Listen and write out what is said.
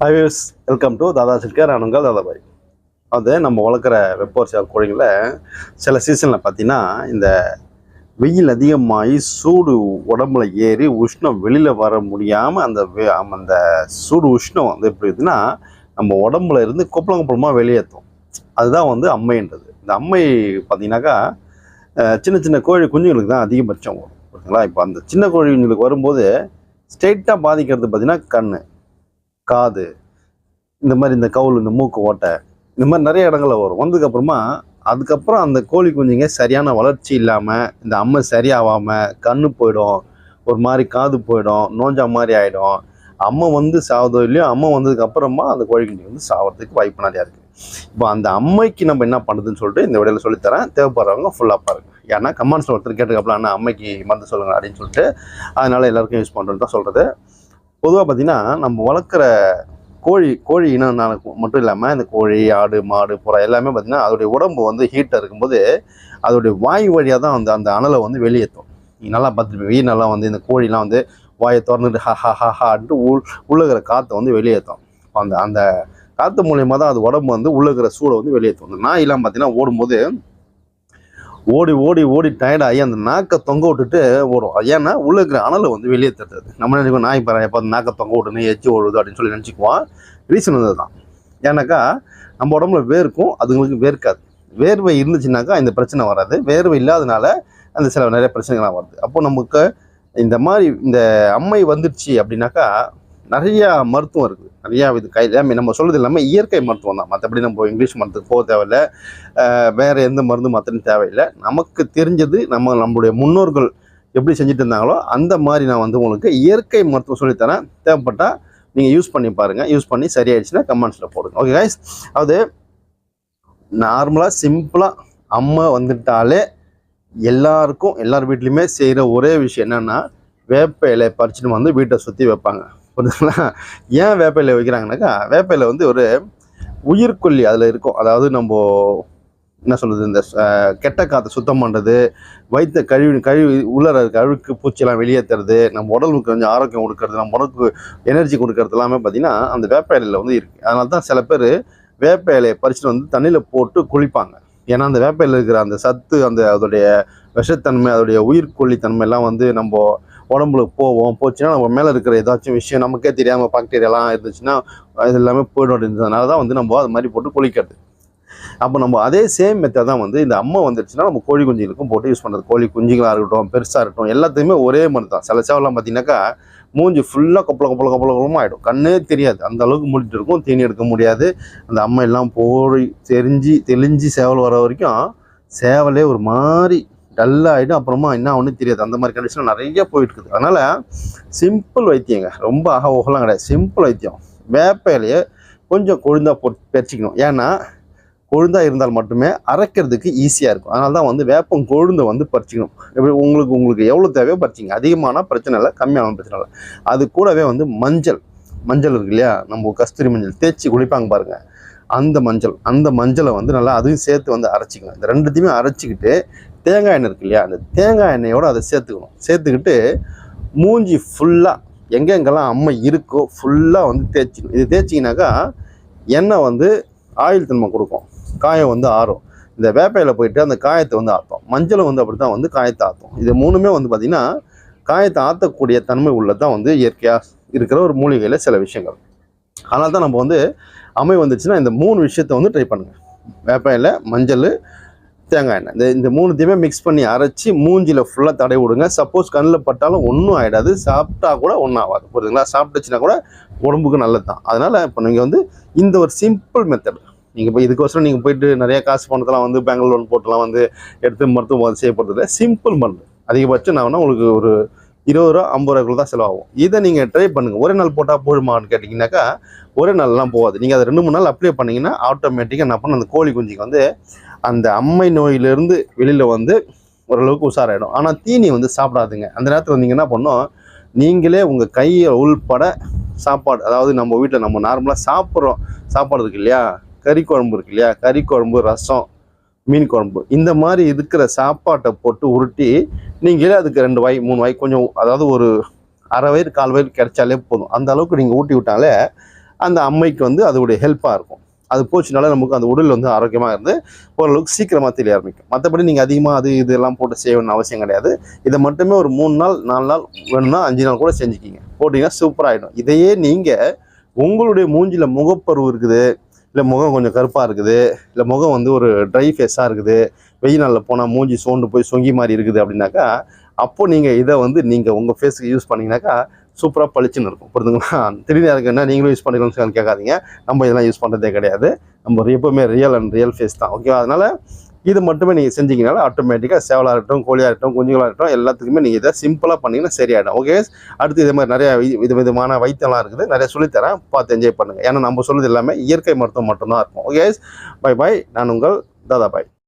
Hi views welcome to Dada சில்கர் நான் உங்கள் தாதாபாய் அது நம்ம வளர்க்குற வெப்போர்சியால் கோழிங்கள சில சீசனில் பார்த்தீங்கன்னா இந்த வெயில் அதிகமாகி சூடு உடம்புல ஏறி உஷ்ணம் வெளியில் வர முடியாமல் அந்த வெ- அந்த சூடு உஷ்ணம் வந்து எப்படி இருக்குதுன்னா நம்ம உடம்புல இருந்து கொப்பளம் கொப்பளமாக வெளியேற்றும் அதுதான் வந்து அம்மைன்றது. இந்த அம்மை பார்த்தீங்கன்னாக்கா சின்ன சின்ன கோழி குஞ்சுங்களுக்கு தான் அதிகபட்சம் வரும். ஓகேங்களா? இப்போ அந்த சின்ன கோழி குஞ்சுங்களுக்கு வரும்போது ஸ்ட்ரெயிட்டாக பாதிக்கிறது பார்த்திங்கன்னா கண் காது இந்த மாதிரி இந்த கவுல் இந்த மூக்கு ஓட்டை இந்த மாதிரி நிறைய இடங்கள்ல வரும். வந்ததுக்கப்புறமா அதுக்கப்புறம் அந்த கோழி குஞ்சுங்க சரியான வளர்ச்சி இல்லாமல் இந்த அம்மை சரியாகாமல் கண்ணு போயிடும் ஒரு மாதிரி காது போயிடும் நோஞ்சா மாதிரி ஆகிடும் அம்மை வந்து சாவதோ இல்லையோ அம்மை வந்ததுக்கப்புறமா அந்த கோழி குஞ்சு வந்து சாவறதுக்கு வாய்ப்பு நிறையா இருக்குது இப்போ அந்த அம்மைக்கு நம்ம என்ன பண்ணுறதுன்னு சொல்லிட்டு இந்த விடையில சொல்லித்தரேன். தேவைப்படுறவங்க ஃபுல்லாக பாருங்க. ஏன்னா கமெண்ட்ஸில் ஒருத்தர் கேட்டுக்கப்பலாம் அம்மைக்கு மருந்து சொல்லுங்க அப்படின்னு சொல்லிட்டு அதனால எல்லாருக்கும் யூஸ் பண்ணுறது தான் சொல்கிறது பொதுவாக பார்த்திங்கன்னா நம்ம வளர்க்குற கோழி கோழி இனம் நான் மட்டும் இல்லாமல் இந்த கோழி ஆடு மாடு புறா எல்லாமே பார்த்திங்கன்னா அதோடைய உடம்பு வந்து ஹீட்டாக இருக்கும்போது அதோடைய வாய் வழியாக தான் வந்து அந்த அனலை வந்து வெளியேற்றும். நீ நல்லா பார்த்துருப்பேன் வெயில் நல்லா வந்து இந்த கோழிலாம் வந்து வாயை திறந்துட்டு ஹா ஹா ஹா ஹான்ட்டு உள் உள்ளுகிற காற்றை வந்து வெளியேற்றும். அந்த அந்த காற்று மூலயமா தான் அது உடம்பு வந்து உள்ளுகிற சூடை வந்து வெளியேற்றும். நான் நாயெல்லாம் பார்த்தீங்கன்னா ஓடும்போது ஓடி ஓடி ஓடி டயர்டாகி அந்த நாக்கை தொங்க விட்டுட்டு ஓடும். ஏன்னா உள்ள இருக்கிற அனலை வந்து வெளியே தட்டுறது. நம்ம நினைக்கும் நாய் பாரு எப்போ நாக்கை தொங்க விட்டுன்னு எச்சி ஓடுது அப்படின்னு சொல்லி நினச்சிக்குவோம். ரீசன் வந்து தான் ஏன்னாக்கா நம்ம உடம்புல வேர்க்கும் அதுங்களுக்கு வேர்க்காது. வேர்வை இருந்துச்சுனாக்கா இந்த பிரச்சனை வராது. வேர்வை இல்லாதனால அந்த சில நிறைய பிரச்சனைகள்லாம் வருது. அப்போ நமக்கு இந்த மாதிரி இந்த அம்மை வந்துடுச்சு அப்படின்னாக்கா நிறையா மருத்துவம் இருக்குது. நிறையா இது கையில். நம்ம சொல்கிறது இல்லாமல் இயற்கை மருத்துவம் தான். மற்றபடி நம்ம இங்கிலீஷ் மருத்துவம் போக தேவையில்ல. வேறு எந்த மருந்து மாத்திரம் தேவையில்லை. நமக்கு தெரிஞ்சது நம்ம நம்மளுடைய முன்னோர்கள் எப்படி செஞ்சுட்டு இருந்தாங்களோ அந்த மாதிரி நான் வந்து உங்களுக்கு இயற்கை மருத்துவம் சொல்லித்தரேன். தேவைப்பட்டால் நீங்கள் யூஸ் பண்ணி பாருங்கள் யூஸ் பண்ணி சரியாயிடுச்சுன்னா கமெண்ட்ஸில் போடுங்க. ஓகே கைஸ் அது நார்மலாக சிம்பிளாக அம்மா வந்துட்டாலே எல்லாருக்கும் எல்லார் வீட்லேயுமே செய்கிற ஒரே விஷயம் என்னென்னா வேப்ப இலையை பறிச்சுட்டு வந்து வீட்டை சுற்றி வைப்பாங்க. புரியுதுங்களா ஏன் வேப்ப இலை வைக்கிறாங்கனாக்கா வேப்ப இலை வந்து ஒரு உயிர்கொல்லி அதில் இருக்கும். அதாவது நம்ம என்ன சொல்கிறது இந்த கெட்ட காற்றை சுத்தம் பண்ணுறது வைத்த கழிவு கழிவு உள்ளர இருக்க அழுக்கு பூச்சியெல்லாம் வெளியேற்றுறது நம்ம உடலுக்கு கொஞ்சம் ஆரோக்கியம் கொடுக்கறது நம்ம உடலுக்கு எனர்ஜி கொடுக்கறது எல்லாமே பார்த்திங்கன்னா அந்த வேப்ப இலையில் வந்து இருக்குது அதனால தான் சில பேர் வேப்ப இலையை பறிச்சுட்டு வந்து தண்ணியில் போட்டு குளிப்பாங்க. ஏன்னா அந்த வேப்ப இலையில் இருக்கிற அந்த சத்து அந்த அதோடைய விஷத்தன்மை அதோடைய உயிர்கொல்லித்தன்மை எல்லாம் வந்து நம்ம உடம்புல போவோம் போச்சுன்னா நம்ம மேலே இருக்கிற ஏதாச்சும் விஷயம் நமக்கே தெரியாமல் பாக்டீரியாலாம் இருந்துச்சுன்னா அது எல்லாமே போய்டும் அப்படின்றதுனால தான் வந்து நம்ம அது மாதிரி போட்டு குளிக்கிறது. அப்போ நம்ம அதே சேம் மெத்தட் தான் வந்து இந்த அம்மா வந்துருச்சுன்னா நம்ம கோழி குஞ்சுகளுக்கும் போட்டு யூஸ் பண்ணுறது கோழி குஞ்சுகளாக இருக்கட்டும் பெருசாக இருக்கட்டும் எல்லாத்தையுமே ஒரே மாதிரி தான். சில சேவலாம் பார்த்தீங்கன்னாக்கா மூஞ்சி ஃபுல்லாக கொப்பள கொப்பள கொப்பள கொப்பளமாக ஆகிடும் கண்ணே தெரியாது. அந்த அளவுக்கு மூடிட்டு இருக்கும் தீனி எடுக்க முடியாது. அந்த அம்மா எல்லாம் போய் தெரிஞ்சு தெளிஞ்சு சேவல் வர வரைக்கும் சேவலே ஒரு மாதிரி டல்லாகிடும் அப்புறமா என்ன ஒன்றும் தெரியாது. அந்த மாதிரி கண்டிஷன் நிறைய போயிட்டு இருக்குது அதனால் சிம்பிள் வைத்தியங்க. ரொம்ப அக ஓகலாம் கிடையாது. சிம்பிள் வைத்தியம். வேப்ப இலையை கொஞ்சம் கொழுந்தா போட்டு பறிச்சிக்கணும் ஏன்னா கொழுந்தா இருந்தால் மட்டுமே அரைக்கிறதுக்கு ஈஸியாக இருக்கும். அதனால தான் வந்து வேப்பம் கொழுந்தை வந்து பறிச்சிக்கணும். எப்படி உங்களுக்கு உங்களுக்கு எவ்வளோ தேவையோ பறிச்சிங்க அதிகமான பிரச்சனை இல்லை கம்மியான பிரச்சனை இல்லை. அது கூடவே வந்து மஞ்சள். மஞ்சள் இருக்கு இல்லையா? நம்ம கஸ்தூரி மஞ்சள் தேய்ச்சி குளிப்பாங்க பாருங்கள் அந்த மஞ்சள். அந்த மஞ்சளை வந்து நல்லா அதையும் சேர்த்து வந்து அரைச்சிக்கணும். இந்த ரெண்டுத்தையுமே அரைச்சிக்கிட்டு தேங்காய் எண்ணெய் இருக்கு இல்லையா? அந்த தேங்காய் எண்ணெயோட அதை சேர்த்துக்கணும். சேர்த்துக்கிட்டு மூஞ்சி ஃபுல்லாக எங்கெங்கெல்லாம் அம்மை இருக்கோ ஃபுல்லாக வந்து தேய்ச்சிக்கணும். இது தேய்ச்சிங்கனாக்கா எண்ணெய் வந்து ஆயில் தன்மை கொடுக்கும். காயம் வந்து ஆறும். இந்த வேப்பையில் போயிட்டு அந்த காயத்தை வந்து ஆற்றும் மஞ்சளும் வந்து அப்படி தான் வந்து காயத்தை ஆற்றும் இது மூணுமே வந்து பார்த்திங்கன்னா காயத்தை ஆற்றக்கூடிய தன்மை உள்ளதான் வந்து இயற்கையாக இருக்கிற ஒரு மூலிகையில் சில விஷயங்கள். அதனால தான் நம்ம வந்து அமை வந்துச்சுன்னா இந்த மூணு விஷயத்த வந்து ட்ரை பண்ணுங்கள் வேப்பையில் மஞ்சள் தேங்காய் எண்ணெய். இந்த இந்த மூணுத்தையுமே மிக்ஸ் பண்ணி அரைச்சி மூஞ்சியில் ஃபுல்லாக தடை விடுங்க. சப்போஸ் கண்ணில் பட்டாலும் ஒன்றும் ஆகிடாது சாப்பிட்டா கூட ஒன்றும் ஆகாது. புரியுதுங்களா? சாப்பிட்டுச்சுன்னா கூட உடம்புக்கு நல்லது தான் அதனால் இப்போ நீங்கள் வந்து இந்த ஒரு சிம்பிள் மெத்தட் நீங்கள் இப்போ இதுக்கோசரம் நீங்கள் போயிட்டு நிறைய காசு பணத்தெல்லாம் வந்து பேங்க் லோன் போட்டுலாம் வந்து எடுத்து மருத்துவம் செய்யப்படுறதில்ல சிம்பிள் மருந்து. அதிகபட்சம் நான் வேணால் உங்களுக்கு ஒரு இருபது ரூபா ஐம்பது ரூபாய்க்குள்ள தான் செலவாகும். இதை நீங்கள் ட்ரை பண்ணுங்கள் ஒரே நாள் போட்டால் போடுமான்னு கேட்டிங்கனாக்கா ஒரே நாள்லாம் போகாது. நீங்கள் அதை ரெண்டு மூணு நாள் அப்ளை பண்ணிங்கன்னா ஆட்டோமேட்டிக்காக என்ன பண்ண அந்த கோழி குஞ்சுக்கு வந்து அந்த அம்மை நோயிலிருந்து வெளியில் வந்து ஓரளவுக்கு உஷாராயிடும். ஆனால் தீனி வந்து சாப்பிடாதுங்க. அந்த நேரத்தில் நீங்கள் என்ன பண்ணோம்? நீங்களே உங்கள் கையை உள்பட சாப்பாடு அதாவது நம்ம வீட்டில் நம்ம நார்மலாக சாப்பிட்றோம். சாப்பாடு இருக்கு இல்லையா? கறி குழம்பு இருக்கு இல்லையா? கறி குழம்பு ரசம் மீன் குழம்பு. இந்த மாதிரி இருக்கிற சாப்பாட்டை போட்டு உருட்டி நீங்களே அதுக்கு ரெண்டு வாய் மூணு வாய் கொஞ்சம் அதாவது ஒரு அரை வயிறு கால் வயிறு கிடைச்சாலே போதும். அந்த அளவுக்கு நீங்கள் ஊட்டி விட்டாலே அந்த அம்மைக்கு வந்து அதோடைய ஹெல்ப்பாக இருக்கும். அது போச்சுனால நமக்கு அந்த உடல் வந்து ஆரோக்கியமாக இருந்து ஓரளவுக்கு சீக்கிரமாக தெரிய ஆரம்பிக்கும். மற்றபடி நீங்கள் அதிகமாக அது இதெல்லாம் போட்டு செய்யணும்னு அவசியம் கிடையாது. இதை மட்டுமே ஒரு மூணு நாள் நாலு நாள் வேணும்னா அஞ்சு நாள் கூட செஞ்சுக்கிங்க. போட்டிங்கன்னா சூப்பராகிடும் இதையே நீங்கள் உங்களுடைய மூஞ்சியில் முகப்பருவு இருக்குது இல்லை முகம் கொஞ்சம் கருப்பாக இருக்குது இல்லை முகம் வந்து ஒரு ட்ரை ஃபேஸாக இருக்குது வெயில் நாளில் போனால் மூஞ்சி சோண்டு போய் சொங்கி மாதிரி இருக்குது அப்படின்னாக்கா அப்போது நீங்கள் இதை வந்து நீங்கள் உங்கள் ஃபேஸுக்கு யூஸ் பண்ணீங்கன்னாக்கா சூப்பராக பளிச்சுன்னு இருக்கும். புரிதுங்களா திடீர்னு எனக்கு என்ன நீங்களும் யூஸ் பண்ணிக்கணும்னு கேட்காதீங்க. நம்ம இதெல்லாம் யூஸ் பண்ணுறதே கிடையாது. நம்ம எப்பவுமே ரியல் அண்ட் ரியல் ஃபேஸ் தான். ஓகேவா அதனால் இது மட்டுமே நீங்கள் செஞ்சீங்கனால ஆட்டோமேட்டிக்காக சேவலாக இருக்கட்டும் கோழியாக இருக்கட்டும் குஞ்சுகளாக இருக்கட்டும் எல்லாத்துக்குமே நீங்கள் இதை சிம்பிளாக பண்ணிங்கன்னா சரியாயிடும். ஓகே அடுத்து இதே மாதிரி நிறையா வித விதமான வைத்தியம்லாம் இருக்குது. நிறைய சொல்லித்தரேன். பார்த்து என்ஜாய் பண்ணுங்கள் ஏன்னா நம்ம சொல்லுறது எல்லாமே இயற்கை மருத்துவம் மட்டும்தான் இருக்கும். ஓகே பை பை நான் உங்கள் தாதா பாய்.